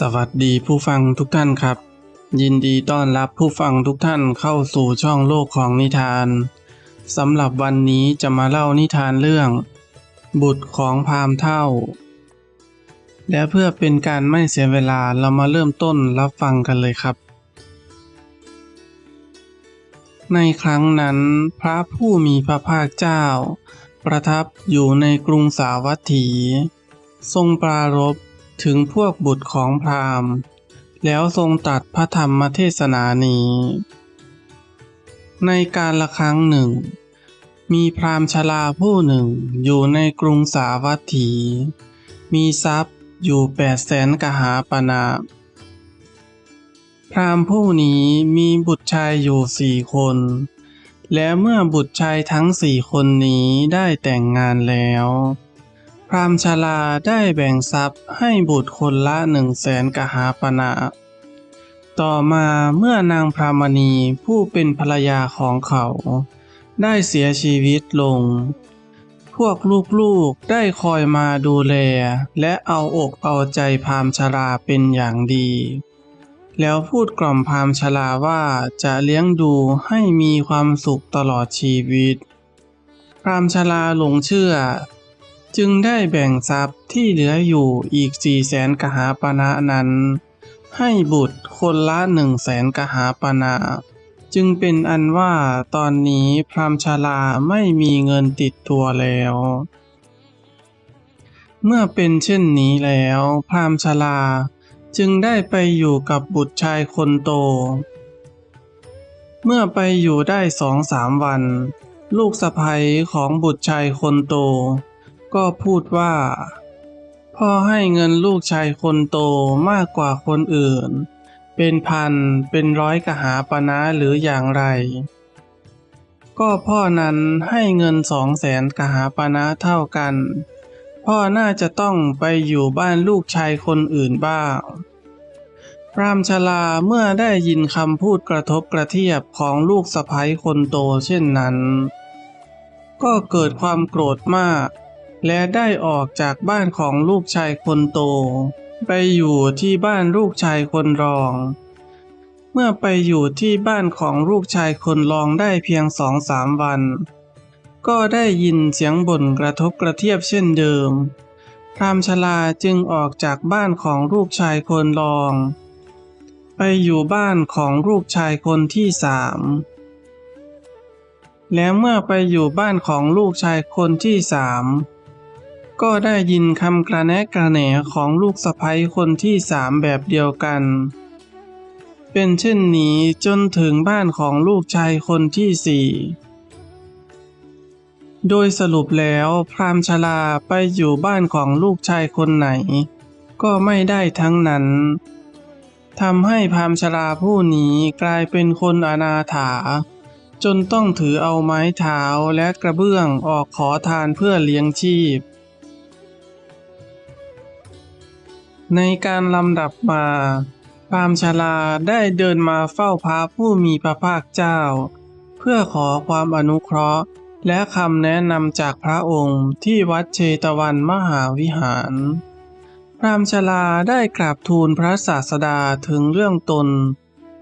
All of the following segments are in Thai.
สวัสดีผู้ฟังทุกท่านครับ ยินดีต้อนรับผู้ฟังทุกท่านเข้าสู่ช่องโลกของนิทานสำหรับวันนี้จะมาเล่านิทานเรื่อง บุตรของพราหมณ์เท่า และเพื่อเป็นการไม่เสียเวลาเรามาเริ่มต้นรับฟังกันเลยครับ ในครั้งนั้นพระผู้มีพระภาคเจ้า ประทับอยู่ในกรุงสาวัตถี ทรงปรารภ ถึงพวกบุตรของพราหมณ์ แล้วทรงตัดพระธรรมเทศนานี้ ในการละครั้งหนึ่ง มีพราหมณ์ชราผู้หนึ่งอยู่ในกรุงสาวัตถี มีทรัพย์อยู่แปดแสนกหาปณะพราหมณ์ผู้นี้มีบุตรชายอยู่สี่คน และเมื่อบุตรชายทั้งสี่คนนี้ได้แต่งงานแล้ว รามณ์ชราได้แบ่งทรัพย์ให้บุตรคนละหนึ่งแสนกหาปณะต่อมาเมื่อนางพรามณีผู้เป็นภรรยาของเขา ได้เสียชีวิตลง พวกลูกๆได้คอยมาดูแล และเอาอกเอาใจพรามณ์ชราเป็นอย่างดี แล้วพูดกล่อมพรามณ์ชราว่าจะเลี้ยงดูให้มีความสุขตลอดชีวิต พรามณ์ชราหลงเชื่อ จึงได้แบ่งทรัพย์ที่เหลืออยู่อีกสี่แสนกหาปณะนั้น ให้บุตรคนละหนึ่งแสนกหาปณะจึงเป็นอันว่าตอนนี้พราหมณ์ชราไม่มีเงินติดตัวแล้ว เมื่อเป็นเช่นนี้แล้ว พราหมณ์ชราจึงได้ไปอยู่กับบุตรชายคนโต เมื่อไปอยู่ได้สองสามวัน ลูกสะใภ้ของบุตรชายคนโต ก็พูดว่า พ่อให้เงินลูกชายคนโตมากกว่าคนอื่น เป็นพันเป็นร้อยกหาปณะหรืออย่างไร ก็พ่อนั้นให้เงินสองแสนกหาปณะเท่ากัน พ่อน่าจะต้องไปอยู่บ้านลูกชายคนอื่นบ้างพรามชลาเมื่อได้ยินคำพูดกระทบกระเทียบของลูกสะใภ้คนโตเช่นนั้น ก็เกิดความโกรธมาก และได้ออกจากบ้านของลูกชายคนโต ไปอยู่ที่บ้านลูกชายคนรอง เมื่อไปอยู่ที่บ้านของลูกชายคนรองได้เพียงสองสามวัน ก็ได้ยินเสียงบ่นกระทบกระเทียบเช่นเดิมพรามชลาจึงออกจากบ้านของลูกชายคนรอง ไปอยู่บ้านของลูกชายคนที่สามแล้วเมื่อไปอยู่บ้านของลูกชายคนที่สาม ก็ได้ยินคำกระแนะกระแหนของลูกสะใภ้คนที่สามแบบเดียวกัน เป็นเช่นนี้จนถึงบ้านของลูกชายคนที่สี่โดยสรุปแล้วพรามชลาไปอยู่บ้านของลูกชายคนไหน ก็ไม่ได้ทั้งนั้นทำให้พรามชลาผู้นี้กลายเป็นคนอนาถา จนต้องถือเอาไม้เท้าและกระเบื้องออกขอทานเพื่อเลี้ยงชีพ ในการลำดับมาพรามชลาได้เดินมาเฝ้าพระผู้มีพระภาคเจ้า เพื่อขอความอนุเคราะห์ และคำแนะนำจากพระองค์ที่วัดเชตวันมหาวิหาร พรามชลาได้กราบทูลพระศาสดาถึงเรื่องตน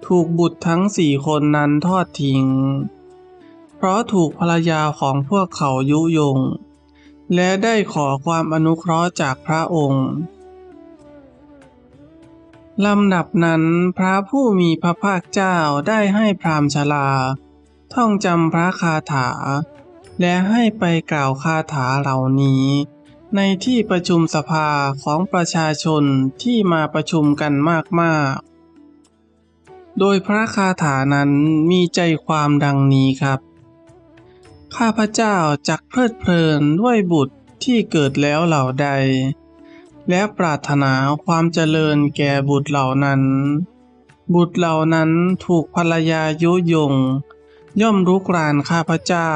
ถูกบุตรทั้งสี่คนนั้นทอดทิ้ง เพราะถูกภรรยาของพวกเขายุยง และได้ขอความอนุเคราะห์จากพระองค์ ลำดับนั้นพระผู้มีพระภาคเจ้าได้ให้พรามชลา ท่องจำพระคาถา และให้ไปกล่าวคาถาเหล่านี้ ในที่ประชุมสภาของประชาชนที่มาประชุมกันมากๆ โดยพระคาถานั้นมีใจความดังนี้ครับ ข้าพเจ้าจักเพลิดเพลินด้วยบุตรที่เกิดแล้วเหล่าใด และปรารถนาความเจริญแก่บุตรเหล่านั้น บุตรเหล่านั้นถูกภรรยายุยง ย่อมรุกรานข้าพเจ้า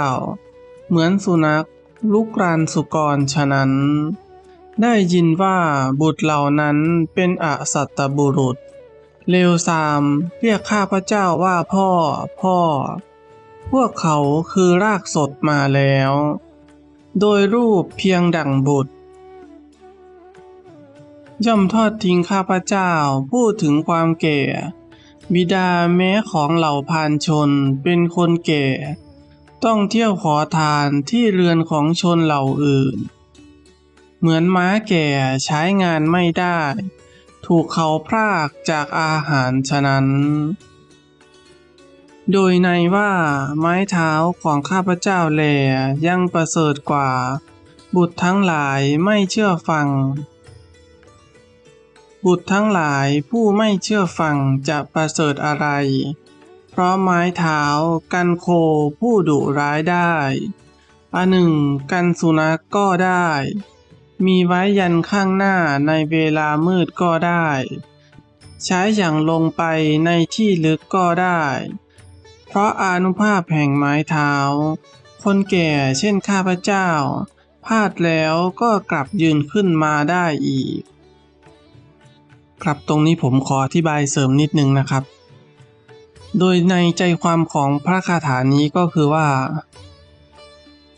เหมือนสุนัขลุกรานสุกรฉะนั้น ได้ยินว่าบุตรเหล่านั้นเป็นอสัตตบุรุษ เลวทรามเรียกข้าพเจ้าว่าพ่อ พ่อ พวกเขาคือรากสดมาแล้ว โดยรูปเพียงดั่งบุตร ย่อมทอดทิ้งข้าพเจ้า พูดถึงความแก่ บิดาแม้ของเหล่าพานชนเป็นคนแก่ ต้องเที่ยวขอทานที่เรือนของชนเหล่าอื่น เหมือนม้าแก่ใช้งานไม่ได้ ถูกเขาพรากจากอาหารฉะนั้น โดยในว่าไม้เท้าของข้าพเจ้าแลยังประเสริฐกว่า บุตรทั้งหลายไม่เชื่อฟัง บุตรทั้งหลายผู้ไม่เชื่อฟังจะประเสริฐอะไร เพราะไม้เท้ากันโคผู้ดุร้ายได้ อันหนึ่งกันสุนัขก็ได้ มีไว้ยันข้างหน้าในเวลามืดก็ได้ ใช้อย่างลงไปในที่ลึกก็ได้ เพราะอานุภาพแห่งไม้เท้า คนแก่เช่นข้าพเจ้า พลาดแล้วก็กลับยืนขึ้นมาได้อีก ครับตรงนี้ผมขออธิบายเสริมนิดนึงนะครับ โดยในใจความของพระคาถานี้ก็คือว่า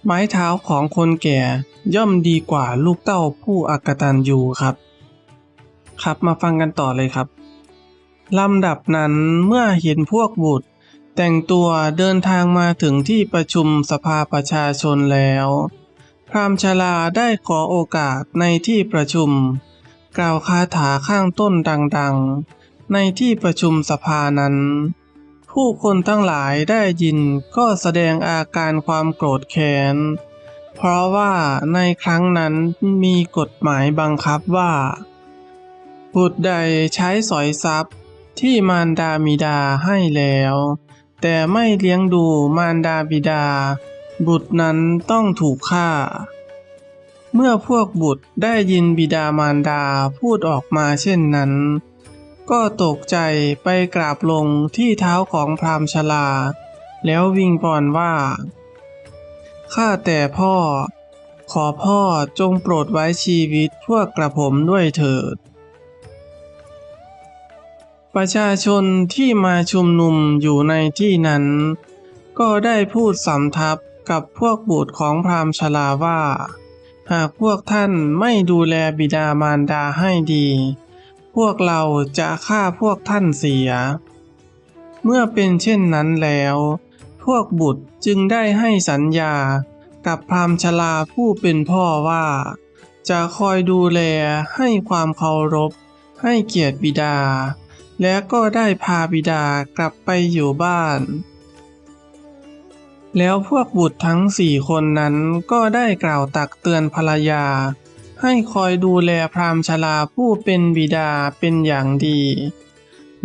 ไม้เท้าของคนแก่ย่อมดีกว่าลูกเต้าผู้อักตันยูครับ ครับมาฟังกันต่อเลยครับลำดับนั้นเมื่อเห็นพวกบุตร แต่งตัวเดินทางมาถึงที่ประชุมสภาประชาชนแล้ว พรามชลาได้ขอโอกาสในที่ประชุม กล่าวคาถาข้างต้นดังๆ ในที่ประชุมสภานั้น ผู้คนทั้งหลายได้ยินก็แสดงอาการความโกรธแค้น เพราะว่าในครั้งนั้นมีกฎหมายบังคับว่า บุตรใดใช้สอยทรัพย์ที่มารดาบิดาให้แล้ว แต่ไม่เลี้ยงดูมารดาบิดา บุตรนั้นต้องถูกฆ่า เมื่อพวกบุตรได้ยินบิดามารดาพูดออกมาเช่นนั้น ก็ตกใจไปกราบลงที่เท้าของพราหมณ์ชลา แล้ววิงปอนว่า ข้าแต่พ่อ ขอพ่อจงโปรดไว้ชีวิตพวกกระผมด้วยเถิด ประชาชนที่มาชุมนุมอยู่ในที่นั้น ก็ได้พูดสำทับกับพวกบุตรของพราหมณ์ชลาว่า หากพวกท่านไม่ดูแลบิดามารดาให้ดี พวกเราจะฆ่าพวกท่านเสีย เมื่อเป็นเช่นนั้นแล้ว พวกบุตรจึงได้ให้สัญญากับพราหมณ์ชลาผู้เป็นพ่อว่า จะคอยดูแลให้ความเคารพ ให้เกียรติบิดา และก็ได้พาบิดากลับไปอยู่บ้าน แล้วพวกบุตรทั้งสี่คนนั้นก็ได้กล่าวตักเตือนภรรยา ให้คอยดูแลพราหมณ์ชลาผู้เป็นบิดาเป็นอย่างดี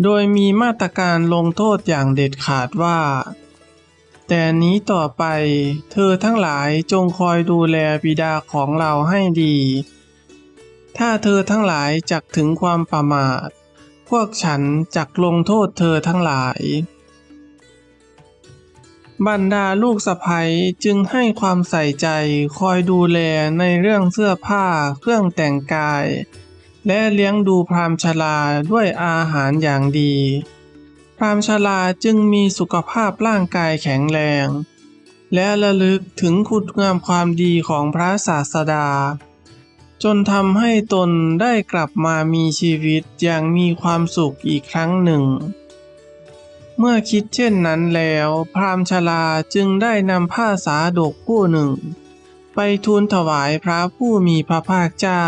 โดยมีมาตรการลงโทษอย่างเด็ดขาดว่า แต่นี้ต่อไปเธอทั้งหลายจงคอยดูแลบิดาของเราให้ดี ถ้าเธอทั้งหลายจักถึงความประมาท พวกฉันจักลงโทษเธอทั้งหลาย บรรดาลูกสะใภ้จึงให้ความใส่ใจคอยดูแลในเรื่องเสื้อผ้าเครื่องแต่งกาย และเลี้ยงดูพรามชราด้วยอาหารอย่างดี พรามชราจึงมีสุขภาพร่างกายแข็งแรง และระลึกถึงคุณงามความดีของพระศาสดา จนทำให้ตนได้กลับมามีชีวิตอย่างมีความสุขอีกครั้งหนึ่ง เมื่อคิดเช่นนั้นแล้ว พราหมณ์ชลาจึงได้นำผ้าสาดกผู้หนึ่ง ไปทูลถวายพระผู้มีพระภาคเจ้า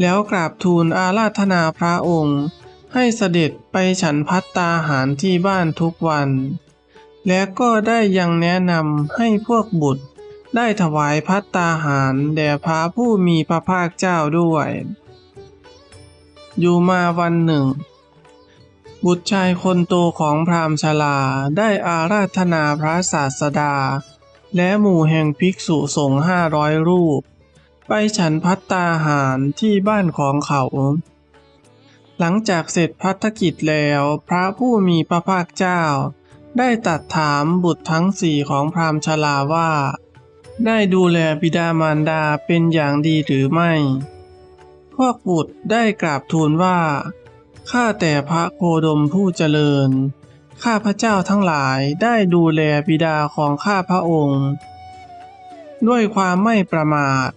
แล้วกราบทูลอาราธนาพระองค์ ให้เสด็จไปฉันพัตตาหารที่บ้านทุกวัน และก็ได้ยังแนะนำให้พวกบุตร ได้ถวายพัตตาหารแด่พระผู้มีพระภาคเจ้าด้วย อยู่มาวันหนึ่ง บุตรชายคนโตของพราหมณ์ชลาได้อาราธนาพระศาสดา และหมู่แห่งภิกษุสงฆ์ห้าร้อยรูป ไปฉันพัตตาหารที่บ้านของเขา หลังจากเสร็จพัฒกิจแล้วพระผู้มีพระภาคเจ้า ได้ตัดถามบุตรทั้งสี่ของพราหมณ์ชลาว่า ได้ดูแลบิดามารดาเป็นอย่างดีหรือไม่ พวกบุตรได้กราบทูลว่า ข้าแต่พระโคดมผู้เจริญ ข้าพระเจ้าทั้งหลายได้ดูแลบิดาของข้าพระองค์ ด้วยความไม่ประมาท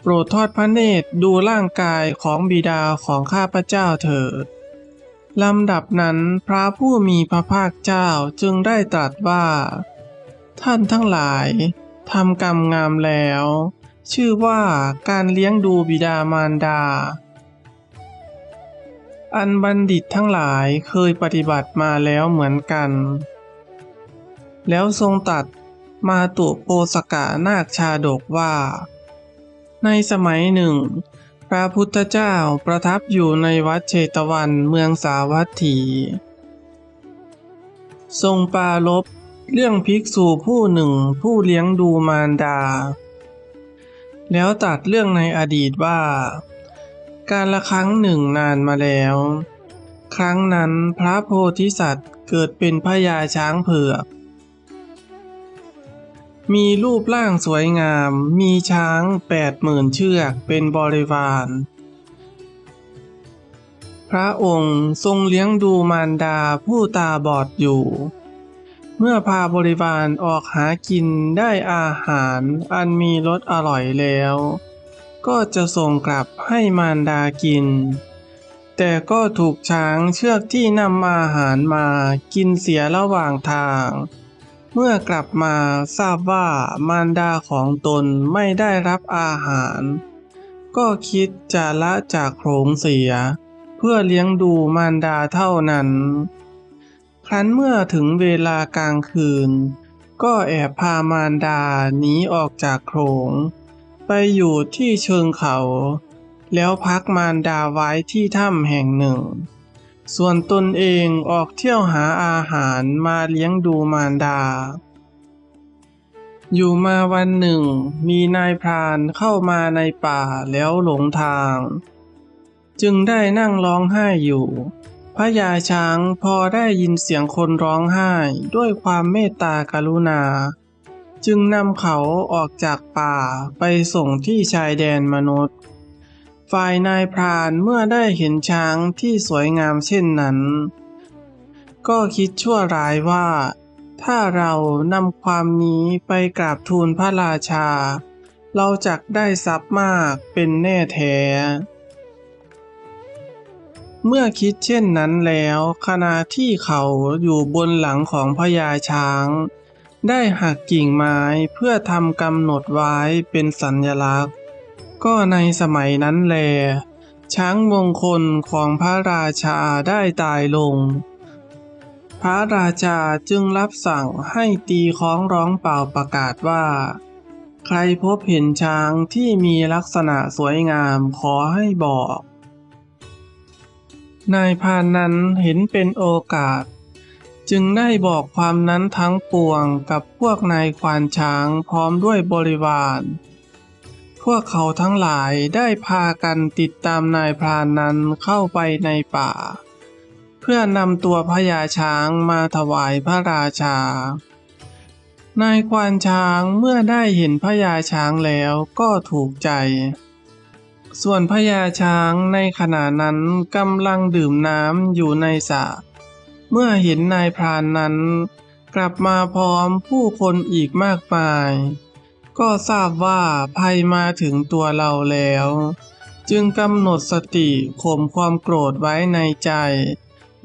โปรดทอดพระเนตรดูร่างกายของบิดาของข้าพระเจ้าเถิดลำดับนั้นพระผู้มีพระภาคเจ้าจึงได้ตรัสว่า ท่านทั้งหลายทำกรรมงามแล้ว ชื่อว่าการเลี้ยงดูบิดามารดา อันบัณฑิตทั้งหลายเคยปฏิบัติมาแล้วเหมือนกัน แล้วทรงตัดมาตุโปสกะนาคชาดกว่า ในสมัยหนึ่ง พระพุทธเจ้าประทับอยู่ในวัดเชตวันเมืองสาวัตถี ทรงปรารบเรื่องภิกษุผู้หนึ่งผู้เลี้ยงดูมารดา แล้วตัดเรื่องในอดีตว่า การละครั้งหนึ่งนานมาแล้ว ครั้งนั้นพระโพธิสัตว์เกิดเป็นพญาช้างเผือก มีรูปร่างสวยงาม มีช้างแปดหมื่นเชือกเป็นบริวาร พระองค์ทรงเลี้ยงดูมารดาผู้ตาบอดอยู่ เมื่อพาบริวารออกหากินได้อาหารอันมีรสอร่อยแล้ว ก็จะส่งกลับให้มารดากิน แต่ก็ถูกช้างเชือกที่นำอาหารมากินเสียระหว่างทาง เมื่อกลับมาทราบว่ามารดาของตนไม่ได้รับอาหาร ก็คิดจะละจากโขลงเสีย เพื่อเลี้ยงดูมารดาเท่านั้น ครั้นเมื่อถึงเวลากลางคืน ก็แอบพามารดาหนีออกจากโขลง ไปอยู่ที่เชิงเขา แล้วพักมารดาไว้ที่ถ้ำแห่งหนึ่ง ส่วนตนเองออกเที่ยวหาอาหารมาเลี้ยงดูมารดา อยู่มาวันหนึ่ง มีนายพรานเข้ามาในป่าแล้วหลงทาง จึงได้นั่งร้องไห้อยู่พระยาช้างพอได้ยินเสียงคนร้องไห้ด้วยความเมตตากรุณา จึงนำเขาออกจากป่าไปส่งที่ชายแดนมนุษย์ ฝ่ายนายพรานเมื่อได้เห็นช้างที่สวยงามเช่นนั้น ก็คิดชั่วร้ายว่า ถ้าเรานำความนี้ไปกราบทูลพระราชา เราจักได้ทรัพย์มากเป็นแน่แท้ เมื่อคิดเช่นนั้นแล้วขณะที่เขาอยู่บนหลังของพญาช้าง ได้หักกิ่งไม้เพื่อทำกำหนดไว้เป็นสัญลักษณ์ ก็ในสมัยนั้นแล ช้างมงคลของพระราชาได้ตายลง พระราชาจึงรับสั่งให้ตีค้องร้องเป่าประกาศว่า ใครพบเห็นช้างที่มีลักษณะสวยงามขอให้บอก นายพานนั้นเห็นเป็นโอกาส จึงได้บอกความนั้นทั้งปวงกับพวกนายควานช้างพร้อมด้วยบริวาร พวกเขาทั้งหลายได้พากันติดตามนายพรานนั้นเข้าไปในป่า เพื่อนำตัวพญาช้างมาถวายพระราชา นายควานช้างเมื่อได้เห็นพญาช้างแล้วก็ถูกใจ ส่วนพญาช้างในขณะนั้นกำลังดื่มน้ำอยู่ในสระ เมื่อเห็นนายพรานนั้น กลับมาพร้อมผู้คนอีกมากมาย ก็ทราบว่าภัยมาถึงตัวเราแล้ว จึงกำหนดสติข่มความโกรธไว้ในใจ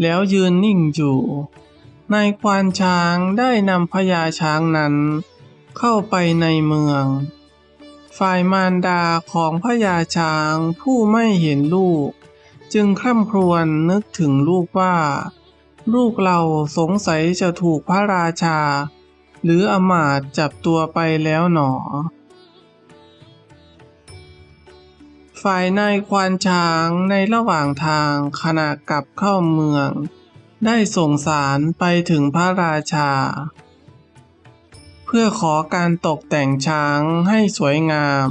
แล้วยืนนิ่งอยู่นายควานช้างได้นำพญาช้างนั้น เข้าไปในเมือง ฝ่ายมารดาของพญาช้างผู้ไม่เห็นลูก จึงคร่ำครวญนึกถึงลูกว่า ลูกเราสงสัยจะถูกพระราชา หรืออมาตย์จับตัวไปแล้วหนอ ฝ่ายนายควานช้างในระหว่างทางขณะกลับเข้าเมือง ได้ส่งสารไปถึงพระราชา เพื่อขอการตกแต่งช้างให้สวยงาม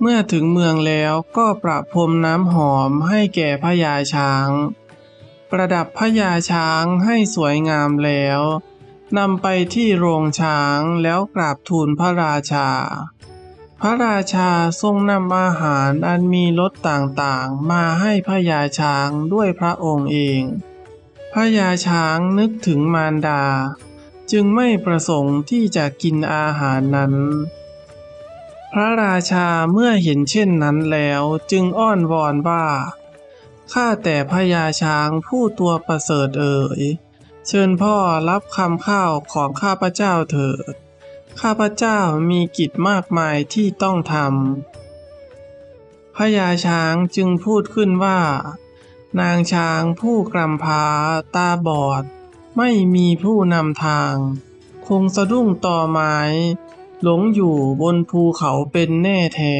เมื่อถึงเมืองแล้วก็ประพรมน้ำหอมให้แก่พญาช้าง ประดับพญาช้างให้สวยงามแล้วนำไปที่โรงช้างแล้วกราบทูลพระราชา พระราชาทรงนำอาหารอันมีรสต่างๆ มาให้พญาช้างด้วยพระองค์เอง พญาช้างนึกถึงมารดา จึงไม่ประสงค์ที่จะกินอาหารนั้น พระราชาเมื่อเห็นเช่นนั้นแล้วจึงอ้อนวอนว่า ข้าแต่พญาช้างผู้ตัวประเสริฐเอ๋ย เชิญพ่อรับคำข้าวของข้าพเจ้าเถิด ข้าพเจ้ามีกิจมากมายที่ต้องทำพญาช้างจึงพูดขึ้นว่า นางช้างผู้กรำพาตาบอด ไม่มีผู้นำทาง คงสะดุ้งต่อไม้ หลงอยู่บนภูเขาเป็นแน่แท้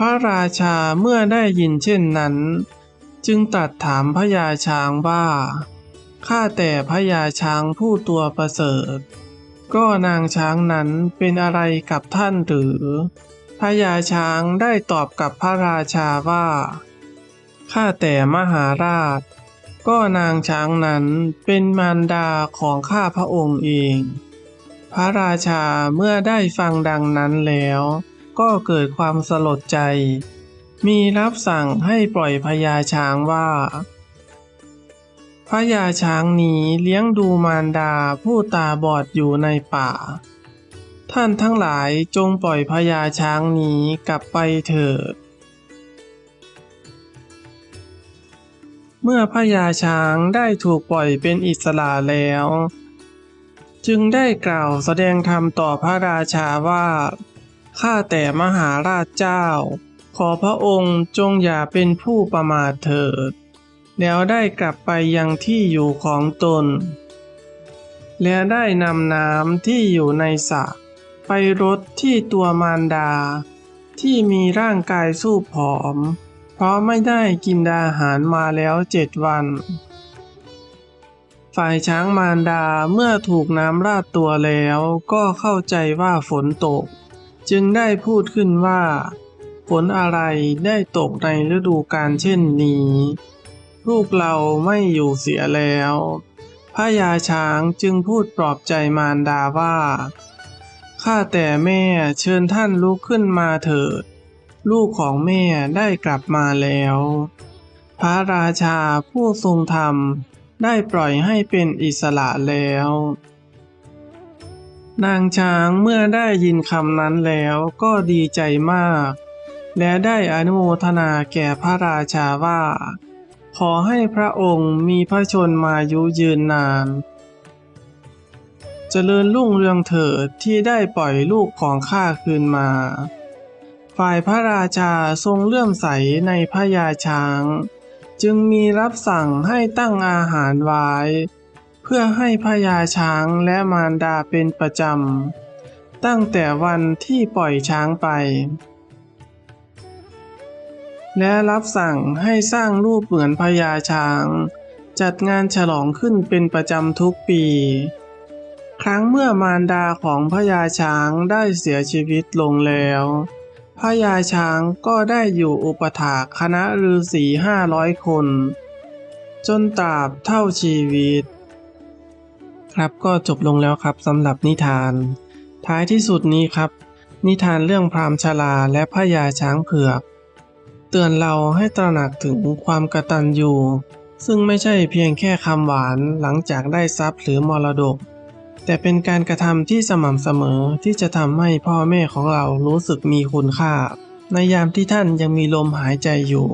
พระราชาเมื่อได้ยินเช่นนั้น จึงตัดถามพญาช้างว่า ข้าแต่พญาช้างผู้ตัวประเสริฐ ก็นางช้างนั้นเป็นอะไรกับท่านหรือพญาช้างได้ตอบกับพระราชาว่า ข้าแต่มหาราช ก็นางช้างนั้นเป็นมารดาของข้าพระองค์เอง พระราชาเมื่อได้ฟังดังนั้นแล้ว ก็เกิดความสลดใจ มีรับสั่งให้ปล่อยพญาช้างว่าพญาช้างนี้เลี้ยงดูมารดาผู้ตาบอดอยู่ในป่า ท่านทั้งหลายจงปล่อยพญาช้างนี้กลับไปเถิด เมื่อพญาช้างได้ถูกปล่อยเป็นอิสระแล้ว จึงได้กล่าวแสดงธรรมต่อพระราชาว่า ข้าแต่มหาราชเจ้า ขอพระองค์จงอย่าเป็นผู้ประมาทเถิด แล้วได้กลับไปยังที่อยู่ของตน และได้นำน้ำที่อยู่ในสระไปรดที่ตัวมารดา ที่มีร่างกายสู้ผอม เพราะไม่ได้กินอาหารมาแล้วเจ็ดวัน ฝ่ายช้างมารดาเมื่อถูกน้ำราดตัวแล้วก็เข้าใจว่าฝนตก จึงได้พูดขึ้นว่าฝนอะไรได้ตกในฤดูกาลเช่นนี้ ลูกเราไม่อยู่เสียแล้วพระยาช้างจึงพูดปลอบใจมารดาว่า ข้าแต่แม่เชิญท่านลุกขึ้นมาเถิด ลูกของแม่ได้กลับมาแล้ว พระราชาผู้ทรงธรรมได้ปล่อยให้เป็นอิสระแล้ว นางช้างเมื่อได้ยินคำนั้นแล้วก็ดีใจมาก และได้อนุโมทนาแก่พระราชาว่า ขอให้พระองค์มีพระชนมายุยืนนานเจริญรุ่งเรืองเถิดที่ได้ปล่อยลูกของข้าคืนมา ฝ่ายพระราชาทรงเลื่อมใสในพระยาช้าง จึงมีรับสั่งให้ตั้งอาหารไว้ พื่อให้พระยาช้างและมารดาเป็นประจำ ตั้งแต่วันที่ปล่อยช้างไป และรับสั่งให้สร้างรูปเหมือนพญาช้าง จัดงานฉลองขึ้นเป็นประจำทุกปี ครั้งเมื่อมารดาของพญาช้างได้เสียชีวิตลงแล้วพญาช้างก็ได้อยู่อุปถาคณะฤาษีห้าร้อยคน จนตราบเท่าชีวิต ครับก็จบลงแล้วครับสำหรับนิทาน ท้ายที่สุดนี้ครับ นิทานเรื่องพรามชราและพญาช้างเผือก เตือนเราให้ตระหนักถึงความกตัญญูซึ่งไม่ใช่เพียงแค่คำหวานหลังจากได้ทรัพย์หรือมรดก แต่เป็นการกระทำที่สม่ำเสมอที่จะทำให้พ่อแม่ของเรารู้สึกมีคุณค่า ในยามที่ท่านยังมีลมหายใจอยู่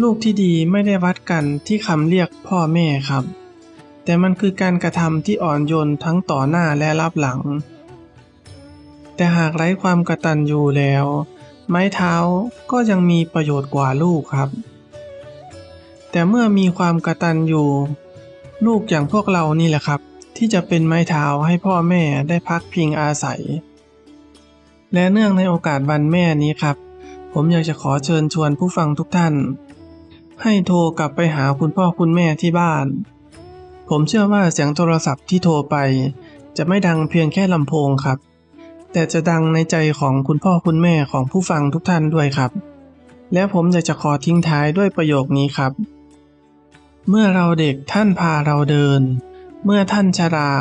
ลูกที่ดีไม่ได้วัดกันที่คำเรียกพ่อแม่ครับ แต่มันคือการกระทำที่อ่อนโยนทั้งต่อหน้าและรับหลัง แต่หากไร้ความกระตัญญูแล้ว ไม้เท้าก็ยังมีประโยชน์กว่าลูกครับ แต่เมื่อมีความกระตัญญูลูกอย่างพวกเรานี่แหละครับ ที่จะเป็นไม้เท้าให้พ่อแม่ได้พักพิงอาศัย และเนื่องในโอกาสวันแม่นี้ครับ ผมอยากจะขอเชิญชวนผู้ฟังทุกท่าน ให้โทรกลับไปหาคุณพ่อคุณแม่ที่บ้าน ผมเชื่อว่าเสียงโทรศัพท์ที่โทรไป จะไม่ดังเพียงแค่ลำโพงครับ แต่จะดังในใจของคุณพ่อคุณแม่ของผู้ฟังทุกท่านด้วยครับ และผมอยากจะขอทิ้งท้ายด้วยประโยคนี้ครับ เมื่อเราเด็กท่านพาเราเดิน เมื่อท่านชรา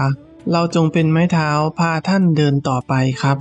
เราจงเป็นไม้เท้าพาท่านเดินต่อไปครับ